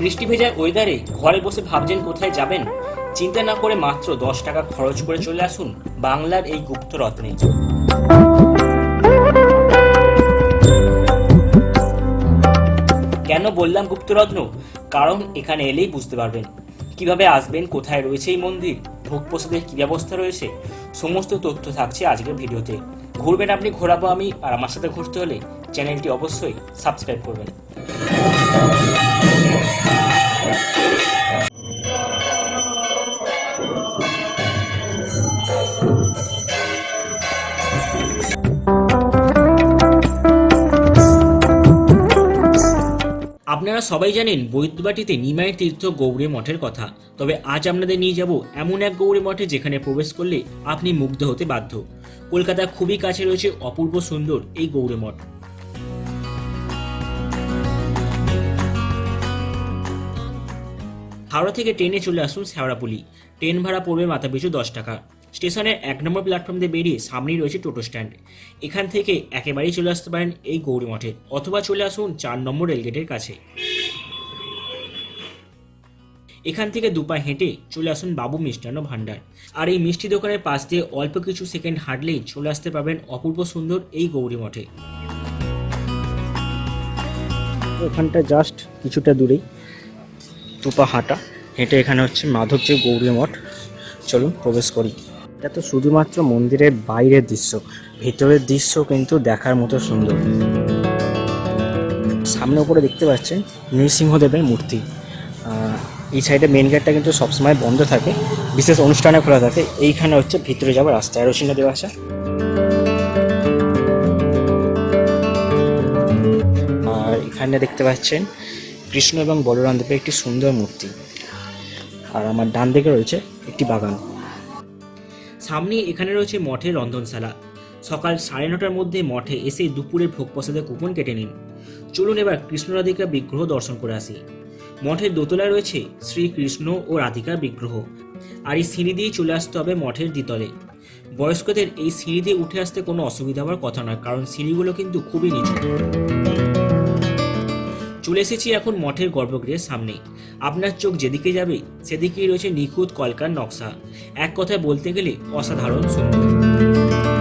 বৃষ্টি ভেজা ওয়েদারে ঘরে বসে ভাবছেন কোথায় যাবেন? চিন্তা না করে মাত্র দশ টাকা খরচ করে চলে আসুন বাংলার এই গুপ্ত রত্নে। কেন বললাম গুপ্তরত্ন কারণ এখানে এলেই বুঝতে পারবেন। কীভাবে আসবেন, কোথায় রয়েছে এই মন্দির? ভোগ প্রসাদের কি ব্যবস্থা রয়েছে? সমস্ত তথ্য থাকছে আজকের ভিডিওতে। ঘুরবেন আপনি, ঘোরাবো আমি, আর আমার সাথে ঘুরতে হলে চ্যানেলটি অবশ্যই সাবস্ক্রাইব করবেন। আপনারা সবাই জানেন বৈদ্যবাটিতে নিমাই তীর্থ গৌরী মঠের কথা, তবে আজ আপনাদের নিয়ে যাব এমন এক গৌরী মঠে যেখানে প্রবেশ করলে আপনি মুগ্ধ হতে বাধ্য। কলকাতা খুবই কাছে রয়েছে অপূর্ব সুন্দর এই গৌরী মঠ। হাওড়া থেকে ট্রেনে চলে আসুন শেওড়াপুলি ট্রেন ভাড়া পড়বে মাথাপিছু দশ টাকা। স্টেশনের এক নম্বর প্ল্যাটফর্ম দিয়ে বেরিয়ে সামনেই রয়েছে টোটো স্ট্যান্ড এখান থেকে একেবারেই চলে আসতে পারেন এই গৌরী মঠে, অথবা চলে আসুন চার নম্বর রেলগেটের কাছে। এখান থেকে দুপা হেঁটে চলে আসুন বাবু মিষ্টান্ন ভাণ্ডার আর এই মিষ্টি দোকানের পাশ দিয়ে অল্প কিছু সেকেন্ড হাঁটলেই চলে আসতে পারবেন অপূর্ব সুন্দর এই গৌরী মঠে। ওখানটা জাস্ট কিছুটা দূরেই। দুপা হাঁটা, হেঁটে এখানে হচ্ছে মাধবজি গৌরী মঠ। চলুন প্রবেশ করি। এটা তো শুধুমাত্র মন্দিরের বাইরের দৃশ্য, ভেতরের দৃশ্য কিন্তু দেখার মতো সুন্দর। সামনে উপরে দেখতে পাচ্ছেন নৃসিংহদেবের মূর্তি। এই সাইডে মেন গেটটা কিন্তু সবসময় বন্ধ থাকে, বিশেষ অনুষ্ঠানে খোলা থাকে। এইখানে হচ্ছে ভিতরে যাওয়ার রাস্তা। চিহ্ন দেওয়া আছে। আর এখানে দেখতে পাচ্ছেন কৃষ্ণ এবং বলরাম দেবের একটি সুন্দর মূর্তি। আর আমার ডান দিকে রয়েছে একটি বাগান। সামনে এখানে রয়েছে মঠের রন্ধনশালা। সকাল সাড়ে নটার মধ্যে মঠে এসে দুপুরের ভোগ প্রসাদের কুপন কেটে নিন। চলুন এবার কৃষ্ণ রাধিকা বিগ্রহ দর্শন করে আসি। মঠের দোতলায় রয়েছে শ্রীকৃষ্ণ ও রাধিকার বিগ্রহ। আর এই সিঁড়ি দিয়েই চলে আসতে হবে মঠের দ্বিতলে। বয়স্কদের এই সিঁড়ি দিয়ে উঠে আসতে কোনো অসুবিধা হওয়ার কথা নয়, কারণ সিঁড়িগুলো কিন্তু খুবই নিচু। চলে এসেছি এখন মঠের গর্ভগৃহের সামনে আপনার চোখ যেদিকে যাবে, সেদিকেই রয়েছে নিখুঁত কলকার নকশা। এক কথায় বলতে গেলে অসাধারণ সুন্দর।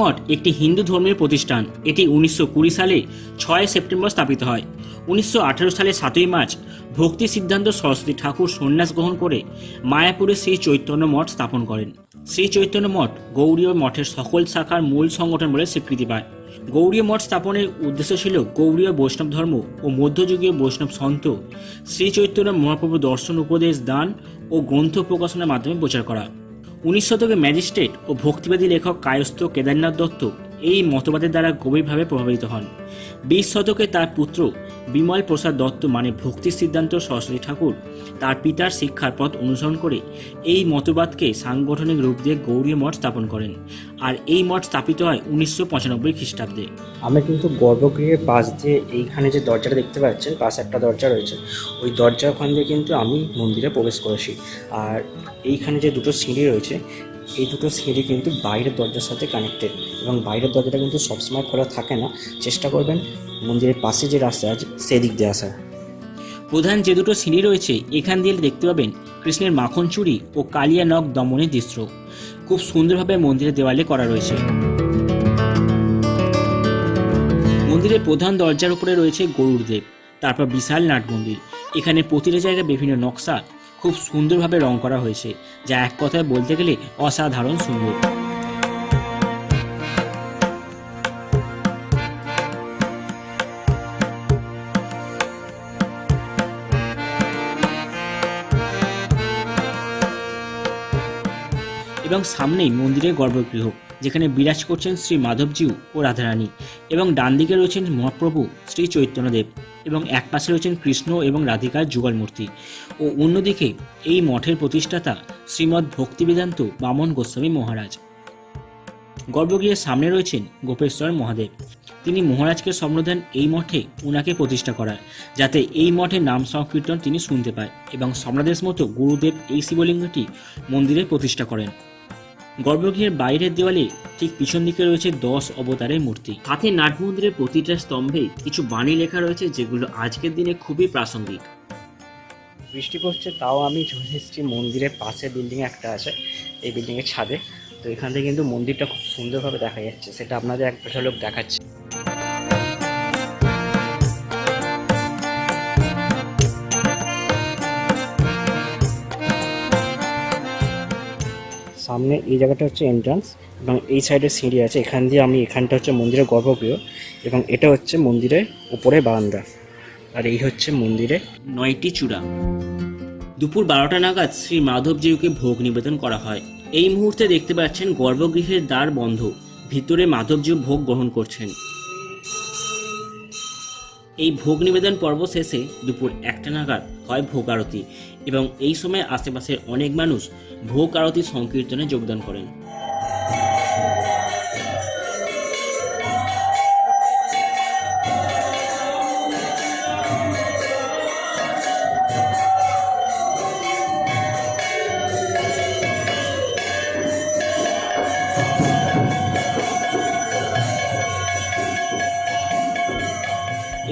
মঠ একটি হিন্দু ধর্মের প্রতিষ্ঠান। এটি উনিশশো কুড়ি সালে ছয় সেপ্টেম্বর স্থাপিত হয়। উনিশশো আঠারো সালে সাতই মার্চ ভক্তি সিদ্ধান্ত সরস্বতী ঠাকুর সন্ন্যাস গ্রহণ করে মায়াপুরে শ্রী চৈতন্য মঠ স্থাপন করেন। শ্রী চৈতন্য মঠ গৌরীয় মঠের সকল শাখার মূল সংগঠন বলে স্বীকৃতি পায়। গৌরীয় মঠ স্থাপনের উদ্দেশ্য ছিল গৌরীয় বৈষ্ণব ধর্ম ও মধ্যযুগীয় বৈষ্ণব সন্ত। শ্রী চৈতন্য মহাপ্রভু দর্শন উপদেশ দান ও গ্রন্থ প্রকাশনের মাধ্যমে প্রচার করা। উনিশ শতকে ম্যাজিস্ট্রেট ও ভক্তিবাদী লেখক কায়স্থ কেদারনাথ দত্ত এই মতবাদের দ্বারা গভীরভাবে প্রভাবিত হন। বিশ শতকে তার পুত্র বিমল প্রসাদ দত্ত মানে ভক্তি সিদ্ধান্ত সরস্বতী ঠাকুর তার পিতার শিক্ষার পথ অনুসরণ করে এই মতবাদকে সাংগঠনিক রূপ দিয়ে গৌরী মঠ স্থাপন করেন আর এই মঠ স্থাপিত হয় উনিশশো পঁচানব্বই খ্রিস্টাব্দে। আমরা কিন্তু গর্ভগৃহের পাশ দিয়ে এইখানে যে দরজাটা দেখতে পাচ্ছেন, পাশে একটা দরজা রয়েছে। ওই দরজার ওখান দিয়ে কিন্তু আমি মন্দিরে প্রবেশ করেছি। আর এইখানে যে দুটো সিঁড়ি রয়েছে এই দুটো সিঁড়ি কিন্তু বাইরের দরজার সাথে কানেক্টেড এবং বাইরের দরজাটা কিন্তু সবসময় খোলা থাকে না। চেষ্টা করবেন মন্দিরের পাশে যে রাস্তা আছে, সেদিক দিয়ে আসার। প্রধান যে দুটো সিঁড়ি রয়েছে, এখান দিয়ে দেখতে পাবেন কৃষ্ণের মাখন চুরি ও কালিয়া নখ দমনের দৃশ্য। খুব সুন্দরভাবে মন্দিরের দেওয়ালে করা রয়েছে। মন্দিরের প্রধান দরজার উপরে রয়েছে গরুর দেব তারপর বিশাল নাট মন্দির এখানে প্রতিটা জায়গায় বিভিন্ন নকশা খুব সুন্দরভাবে রং করা হয়েছে যা এক কথায় বলতে গেলে অসাধারণ সুন্দর। এবং সামনেই মন্দিরের গর্ভগৃহ, যেখানে বিরাজ করছেন শ্রী মাধবজিউ ও রাধারানী এবং ডান দিকে রয়েছেন মহাপ্রভু শ্রী চৈতন্যদেব এবং এক পাশে রয়েছেন কৃষ্ণ এবং রাধিকার যুগল মূর্তি ও অন্যদিকে এই মঠের প্রতিষ্ঠাতা শ্রীমৎ ভক্তিবেদান্ত বামন গোস্বামী মহারাজ। গর্ভগৃহের সামনে রয়েছেন গোপেশ্বর মহাদেব। তিনি মহারাজকে স্বপ্ন এই মঠে উনাকে প্রতিষ্ঠা করার, যাতে এই মঠের নাম সংকীর্তন তিনি শুনতে পায় এবং স্বপ্নাদেশ মতো গুরুদেব এই শিবলিঙ্গটি মন্দিরে প্রতিষ্ঠা করেন। গর্ভগৃহের বাইরের দেওয়ালে ঠিক পিছন দিকে রয়েছে দশ অবতারের মূর্তি। সাথে নাট মন্দিরের প্রতিটা স্তম্ভে কিছু বাণী লেখা রয়েছে যেগুলো আজকের দিনে খুবই প্রাসঙ্গিক। বৃষ্টি পড়ছে, তাও আমি চলে এসেছি। মন্দিরের পাশে বিল্ডিং একটা আছে, এই বিল্ডিংয়ের ছাদে। তো এখান থেকে কিন্তু মন্দিরটা খুব সুন্দরভাবে দেখা যাচ্ছে। সেটা আপনাদের এক লোক দেখাচ্ছে। সামনে এই জায়গাটা হচ্ছে এন্ট্রান্স এবং এই সাইডে সিঁড়ি আছে। এখান দিয়ে আমি এখানটা হচ্ছে মন্দিরের গর্ভগৃহ এবং এটা হচ্ছে মন্দিরের উপরে বারান্দা। আর এই হচ্ছে মন্দিরে নয়টি চূড়া। দুপুর বারোটা নাগাদ শ্রী মাধবজিউকে ভোগ নিবেদন করা হয়। এই মুহূর্তে দেখতে পাচ্ছেন গর্ভগৃহের দ্বার বন্ধ। ভিতরে মাধবজিউ ভোগ গ্রহণ করছেন। এই ভোগ নিবেদন পর্ব শেষে দুপুর একটা নাগাদ হয় ভোগ আরতি। এবং এই সময় আশেপাশের অনেক মানুষ ভোগ আরতি সংকীর্তনে যোগদান করেন।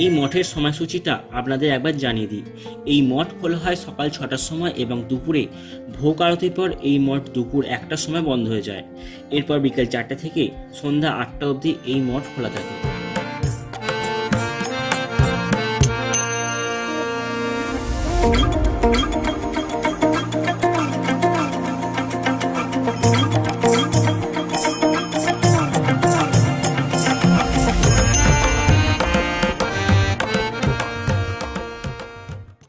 এই মঠের সময়সূচিটা আপনাদের একবার জানিয়ে দিই। এই মঠ খোলা হয় সকাল ছটার সময় এবং দুপুরে ভোগ আরতির পর এই মঠ দুপুর একটার সময় বন্ধ হয়ে যায়। এরপর বিকেল চারটে থেকে সন্ধ্যা আটটা অবধি এই মঠ খোলা থাকে।